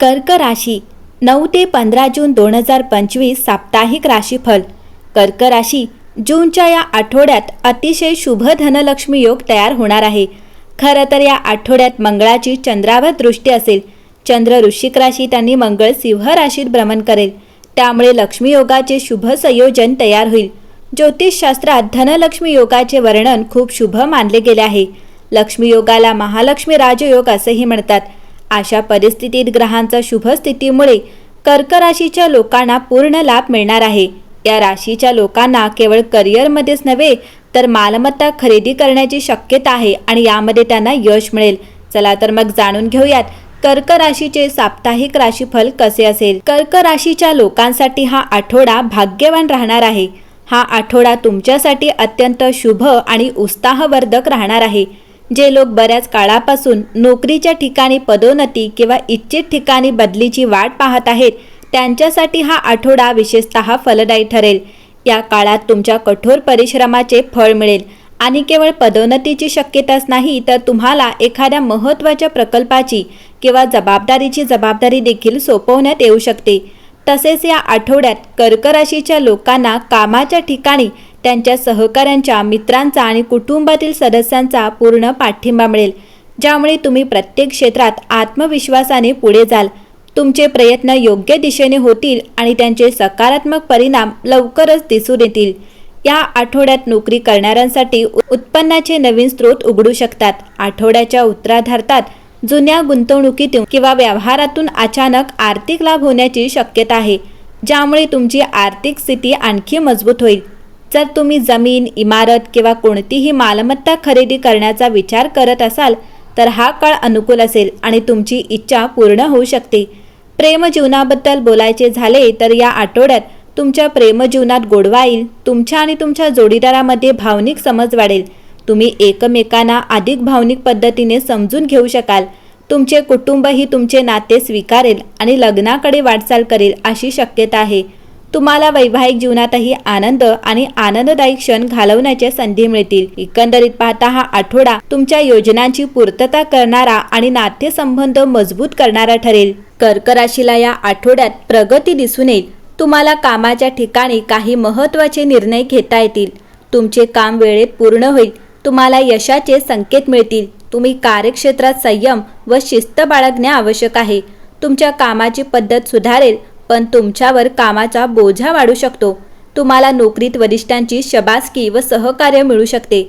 कर्क राशी नऊ ते पंधरा जून दोन हजार पंचवीस साप्ताहिक राशीफल. कर्क राशी जूनच्या या आठवड्यात अतिशय शुभ धनलक्ष्मी योग तयार होणार आहे. खरं तर या आठवड्यात मंगळाची चंद्रावर दृष्टी असेल. चंद्र वृश्चिक राशीत आणि मंगळ सिंह राशीत भ्रमण करेल. त्यामुळे लक्ष्मी योगाचे शुभ संयोजन तयार होईल. ज्योतिषशास्त्रात धनलक्ष्मी योगाचे वर्णन खूप शुभ मानले गेले आहे. लक्ष्मी योगाला महालक्ष्मी राजयोग असेही म्हणतात. अशा परिस्थितीत ग्रहांचा शुभ स्थितीमुळे कर्क राशीच्या लोकांना पूर्ण लाभ मिळणार आहे. या राशीच्या लोकांना केवळ करिअरमध्येच नव्हे तर मालमत्ता खरेदी करण्याची शक्यता आहे आणि यामध्ये त्यांना यश मिळेल. चला तर मग जाणून घेऊयात कर्क राशीचे साप्ताहिक राशीफल कसे असेल? कर्क राशीच्या लोकांसाठी हा आठवडा भाग्यवान राहणार आहे. हा आठवडा तुमच्यासाठी अत्यंत शुभ आणि उत्साहवर्धक राहणार आहे. जे लोक बऱ्याच काळापासून नोकरीच्या ठिकाणी पदोन्नती किंवा इच्छित ठिकाणी बदलीची वाट पाहत आहेत त्यांच्यासाठी हा आठवडा विशेषतः फलदायी ठरेल. या काळात तुमच्या कठोर परिश्रमाचे फळ मिळेल. आणि केवळ पदोन्नतीची शक्यताच नाही तर तुम्हाला एखाद्या महत्त्वाच्या प्रकल्पाची किंवा जबाबदारीची जबाबदारी देखील सोपवण्यात येऊ शकते. तसेच या आठवड्यात कर्कराशीच्या लोकांना कामाच्या ठिकाणी त्यांच्या सहकाऱ्यांच्या मित्रांचा आणि कुटुंबातील सदस्यांचा पूर्ण पाठिंबा मिळेल. ज्यामुळे तुम्ही प्रत्येक क्षेत्रात आत्मविश्वासाने पुढे जाल. तुमचे प्रयत्न योग्य दिशेने होतील आणि त्यांचे सकारात्मक परिणाम लवकरच दिसून येतील. या आठवड्यात नोकरी करणाऱ्यांसाठी उत्पन्नाचे नवीन स्रोत उघडू शकतात. आठवड्याच्या उत्तराधार्तात जुन्या गुंतवणुकीतून किंवा व्यवहारातून अचानक आर्थिक लाभ होण्याची शक्यता आहे. ज्यामुळे तुमची आर्थिक स्थिती आणखी मजबूत होईल. जर तुम्ही जमीन इमारत किंवा कोणतीही मालमत्ता खरेदी करण्याचा विचार करत असाल तर हा काळ अनुकूल असेल आणि तुमची इच्छा पूर्ण होऊ शकते. प्रेमजीवनाबद्दल बोलायचे झाले तर या आठवड्यात तुमच्या प्रेमजीवनात गोडवा येईल. तुमच्या आणि तुमच्या जोडीदारामध्ये भावनिक समज वाढेल. तुम्ही एकमेकांना अधिक भावनिक पद्धतीने समजून घेऊ शकाल. तुमचे कुटुंबही तुमचे नाते स्वीकारेल आणि लग्नाकडे वाटचाल करेल अशी शक्यता आहे. तुम्हाला वैवाहिक जीवनातही आनंद आणि आनंददायी क्षण घालवण्याच्या संधी मिळतील. एकंदरीत पाहता हा आठवडा तुमच्या योजनांची पूर्तता करणारा आणि नातेसंबंध मजबूत करणारा ठरेल. कर्क राशीला या आठवड्यात प्रगती दिसून येईल. तुम्हाला कामाच्या ठिकाणी काही महत्त्वाचे निर्णय घेता येतील. तुमचे काम वेळेत पूर्ण होईल. तुम्हाला यशाचे संकेत मिळतील. तुम्ही कार्यक्षेत्रात संयम व शिस्त बाळगणे आवश्यक आहे. तुमच्या कामाची पद्धत सुधारेल. पण तुमच्यावर कामाचा बोझा वाढू शकतो. तुम्हाला नोकरीत वरिष्ठांची शबासकी व सहकार्य मिळू शकते.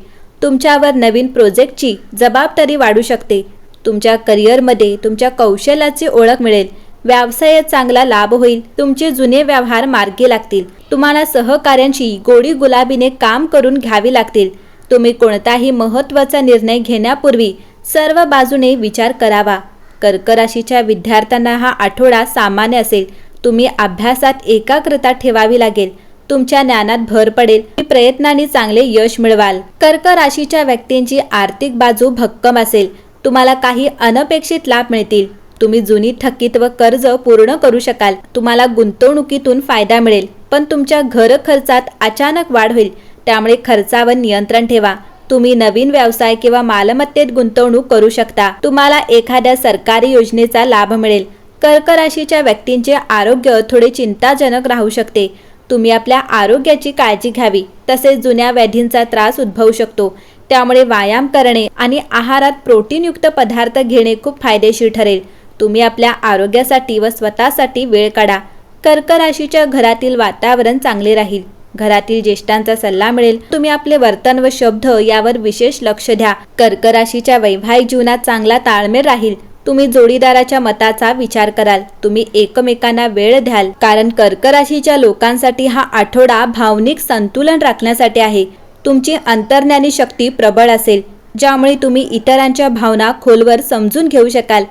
तुमच्यावर नवीन प्रोजेक्टची जबाबदारी वाढू शकते. तुमच्या करिअरमध्ये तुमच्या कौशल्याची ओळख मिळेल. व्यवसायात चांगला लाभ होईल. तुमचे जुने व्यवहार मार्गी लागतील. तुम्हाला सहकाऱ्यांशी गोडी गुलाबीने काम करून घ्यावी लागतील. तुम्ही कोणताही महत्त्वाचा निर्णय घेण्यापूर्वी सर्व बाजूने विचार करावा. कर्कराशीच्या विद्यार्थ्यांना हा आठवडा सामान्य असेल. तुम्ही अभ्यासात एकाग्रता ठेवावी लागेल. तुमच्या ज्ञानात भर पडेल. तुम्ही प्रयत्नांनी चांगले यश मिळवाल. कर्क राशीच्या व्यक्तींची आर्थिक बाजू भक्कम असेल. तुम्हाला काही अनपेक्षित लाभ मिळतील. तुम्ही जुनी थकीत व कर्ज पूर्ण करू शकाल. तुम्हाला गुंतवणुकीतून फायदा मिळेल. पण तुमच्या घर खर्चात अचानक वाढ होईल. त्यामुळे खर्चावर नियंत्रण ठेवा. तुम्ही नवीन व्यवसाय किंवा मालमत्तेत गुंतवणूक करू शकता. तुम्हाला एखाद्या सरकारी योजनेचा लाभ मिळेल. कर्क राशीच्या व्यक्तींचे आरोग्य थोडे चिंताजनक राहू शकते. तुम्ही आपल्या आरोग्याची काळजी घ्यावी. तसेच जुन्या व्याधींचा त्रास उद्भवू शकतो. त्यामुळे व्यायाम करणे आणि आहारात प्रोटीनयुक्त पदार्थ घेणे खूप फायदेशीर ठरेल. तुम्ही आपल्या आरोग्यासाठी व स्वतःसाठी वेळ काढा. कर्क राशीच्या घरातील वातावरण चांगले राहील. घरातील ज्येष्ठांचा सल्ला मिळेल. तुम्ही आपले वर्तन व शब्द यावर विशेष लक्ष द्या. कर्क राशीच्या वैवाहिक जीवनात चांगला ताळमेळ राहील. तुम्ही जोडीदाराच्या मताचा विचार कराल. तुम्ही एकमेकांना वेळ द्याल. कारण कर्क राशीच्या लोकांसाठी हा आठवडा भावनिक संतुलन राखण्यासाठी आहे. तुमची अंतर्ज्ञानी शक्ती प्रबळ असेल ज्यामुळे तुम्ही इतरांच्या भावना खोलवर समजून घेऊ शकाल.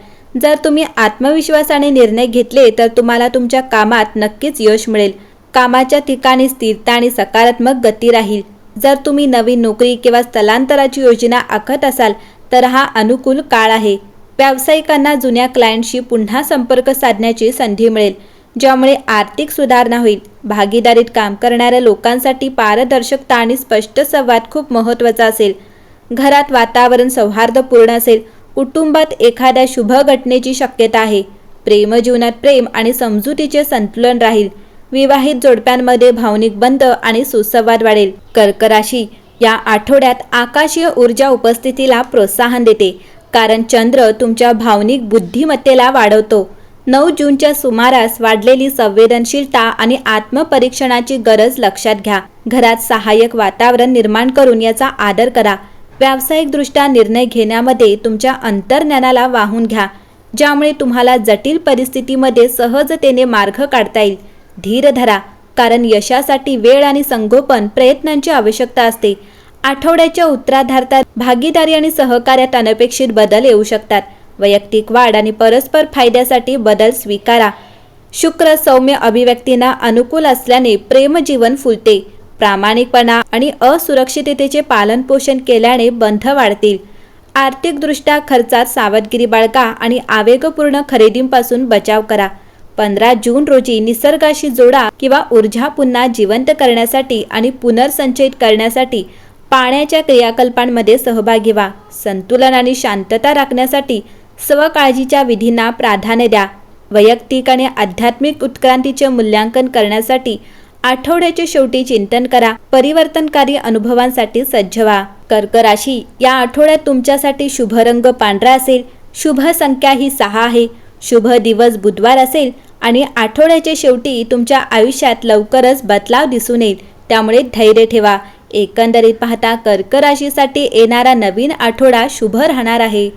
जर तुम्ही आत्मविश्वासाने निर्णय घेतले तर तुम्हाला तुमच्या कामात नक्कीच यश मिळेल. कामाच्या ठिकाणी स्थिरता आणि सकारात्मक गती राहील. जर तुम्ही नवीन नोकरी किंवा स्थलांतराची योजना आखत असाल तर हा अनुकूल काळ आहे. व्यावसायिकांना जुन्या क्लायंटशी पुन्हा संपर्क साधण्याची संधी मिळेल ज्यामुळे आर्थिक सुधारणा होईल. भागीदारीत काम करणाऱ्या लोकांसाठी पारदर्शकता आणि स्पष्ट संवाद खूप महत्त्वाचा असेल. घरात वातावरण सौहार्दपूर्ण असेल कुटुंबात एखाद्या शुभ घटनेची शक्यता आहे. प्रेमजीवनात प्रेम आणि समजुतीचे संतुलन राहील. विवाहित जोडप्यांमध्ये भावनिक बंध आणि सुसंवाद वाढेल. कर्क राशी या आठवड्यात आकाशीय ऊर्जा उपस्थितीला प्रोत्साहन देते. कारण चंद्र तुमच्या भावनिक बुद्धिमत्तेला वाढवतो. नऊ जूनच्या सुमारास वाढलेली संवेदनशीलता आणि आत्मपरीक्षणाची गरज लक्षात घ्या. घरात सहाय्यक वातावरण निर्माण करून याचा आदर करा. व्यावसायिकदृष्ट्या निर्णय घेण्यामध्ये तुमच्या अंतर्ज्ञानाला वाहून घ्या ज्यामुळे तुम्हाला जटिल परिस्थितीमध्ये सहजतेने मार्ग काढता येईल. धीर धरा कारण यशासाठी वेळ आणि संगोपन प्रयत्नांची आवश्यकता असते. आठवड्याच्या उत्तराधार्तात भागीदारी आणि सहकार्यात अनपेक्षित बदल येऊ शकतात. वैयक्तिक वाढ आणि परस्पर फायद्यासाठी बदल स्वीकारा. शुक्र सौम्य अभिव्यक्तींना अनुकूल असल्याने प्रेमजीवन फुलते. प्रामाणिकपणा आणि असुरक्षिततेचे पालनपोषण केल्याने बंध वाढतील. आर्थिकदृष्ट्या खर्चात सावधगिरी बाळगा आणि आवेगपूर्ण खरेदींपासून बचाव करा. पंधरा जून रोजी निसर्गाशी जोडा किंवा ऊर्जा पुन्हा जिवंत करण्यासाठी आणि पुनर्संचयित करण्यासाठी पाण्याच्या क्रियाकल्पांमध्ये सहभागी व्हा. संतुलन आणि शांतता राखण्यासाठी स्वकाळजीच्या विधींना प्राधान्य द्या. वैयक्तिक आणि आध्यात्मिक उत्क्रांतीचे मूल्यांकन करण्यासाठी आठवड्याच्या शेवटी चिंतन करा. परिवर्तनकारी अनुभवांसाठी सज्ज व्हा. कर्क राशी या आठवड्यात तुमच्यासाठी शुभ रंग पांढरा असेल. शुभ संख्या ही सहा आहे. शुभ दिवस बुधवार असेल आणि आठवड्याच्या शेवटी तुमच्या आयुष्यात लवकरच बदलाव दिसून येईल. त्यामुळे धैर्य ठेवा. एकंदरीत पाहता कर्क राशीसाठी येणारा नवीन आठवडा शुभ राहणार आहे.